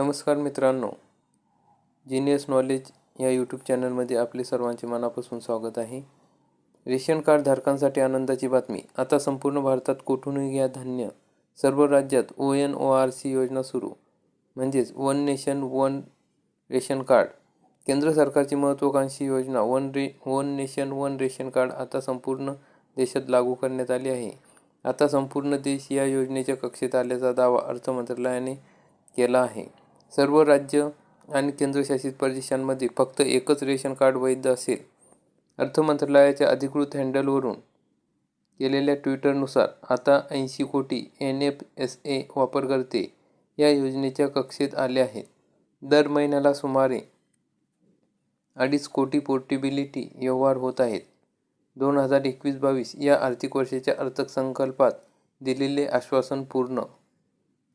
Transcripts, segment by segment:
नमस्कार मित्रांनो genius knowledge या यूट्यूब चॅनलमध्ये आपले सर्वांचे मनापासून स्वागत आहे. रेशन कार्ड धारकांसाठी आनंदाची बातमी. आता संपूर्ण भारतात कुठूनही घ्या धान्य. सर्व राज्यात O N O R C योजना सुरू. म्हणजेच one nation one ration card केंद्र सरकारची महत्त्वाकांक्षी योजना वन रे one nation one ration card आता संपूर्ण देशात लागू करण्यात आली आहे. आता संपूर्ण देश या योजनेच्या कक्षेत आल्याचा दावा अर्थ मंत्रालयाने केला आहे. सर्व राज्य आणि केंद्रशासित प्रदेशांमध्ये फक्त एकच रेशन कार्ड वैध असेल अर्थ मंत्रालयाच्या अधिकृत हँडलवरून केलेल्या ट्विटरनुसार आता ऐंशी कोटी एन एफ एस ए वापरकर्ते या योजनेच्या कक्षेत आले आहेत. दर महिन्याला सुमारे अडीच कोटी पोर्टेबिलिटी व्यवहार होत आहेत. दोन हजार एकवीस बावीस या आर्थिक वर्षाच्या अर्थसंकल्पात दिलेले आश्वासन पूर्ण.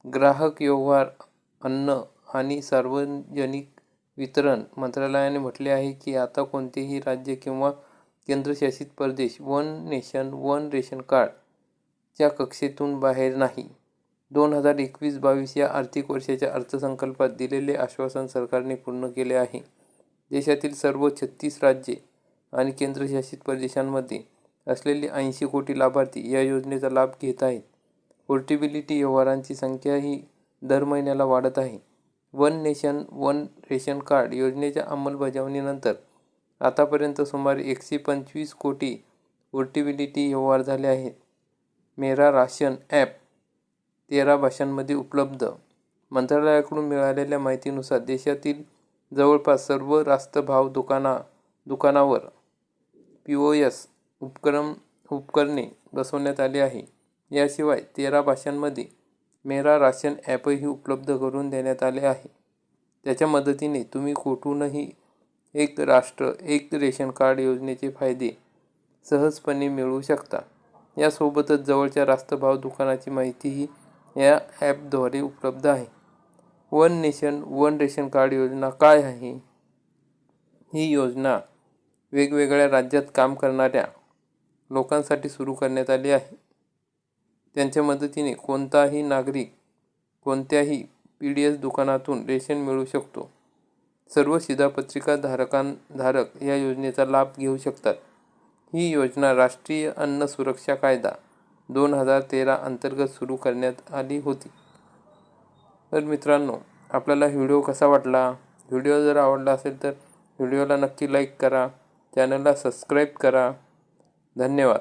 ग्राहक व्यवहार अन्न आणि सार्वजनिक वितरण मंत्रालयाने म्हटले आहे की आता कोणतेही राज्य किंवा केंद्रशासित प्रदेश one nation one ration card च्या कक्षेतून बाहेर नाही. दोन हजार एकवीस बावीस या आर्थिक वर्षाच्या अर्थसंकल्पात दिलेले आश्वासन सरकारने पूर्ण केले आहे. देशातील सर्व छत्तीस राज्ये आणि केंद्रशासित प्रदेशांमध्ये असलेले ऐंशी कोटी लाभार्थी या योजनेचा लाभ घेत आहेत. पोर्टेबिलिटी व्यवहारांची संख्याही दर महिन्याला वाढत आहे. One nation one ration card योजनेच्या अंमलबजावणीनंतर आतापर्यंत सुमारे एकशे पंचवीस कोटी पोर्टिबिलिटी व्यवहार झाले आहेत. मेरा राशन ॲप तेरा भाषांमध्ये उपलब्ध. मंत्रालयाकडून मिळालेल्या माहितीनुसार देशातील जवळपास सर्व रास्त भाव दुकाना दुकानावर पी ओ एस उपक्रम उपकरणे बसवण्यात आली आहे. याशिवाय तेरा भाषांमध्ये मेरा राशन ॲपही उपलब्ध करून देण्यात आले आहे. त्याच्या मदतीने तुम्ही कुठूनही एक राष्ट्र एक रेशन कार्ड योजनेचे फायदे सहजपणे मिळवू शकता. यासोबतच जवळच्या रास्तभाव दुकानाची माहितीही या ॲपद्वारे उपलब्ध आहे. One nation one ration card योजना काय आहे? ही योजना वेगवेगळ्या राज्यात काम करणाऱ्या लोकांसाठी सुरू करण्यात आली आहे. त्यांच्या मदतीने कोणताही नागरिक कोणत्याही पी डी एस दुकानातून रेशन मिळू शकतो. सर्व शिधापत्रिका धारकां धारक या योजनेचा लाभ घेऊ शकतात. ही योजना राष्ट्रीय अन्न सुरक्षा कायदा दोन हजार तेरा अंतर्गत सुरू करण्यात आली होती. तर मित्रांनो आपल्याला व्हिडिओ कसा वाटला? व्हिडिओ जर आवडला असेल तर व्हिडिओला नक्की लाईक करा. चॅनलला सबस्क्राईब करा. धन्यवाद.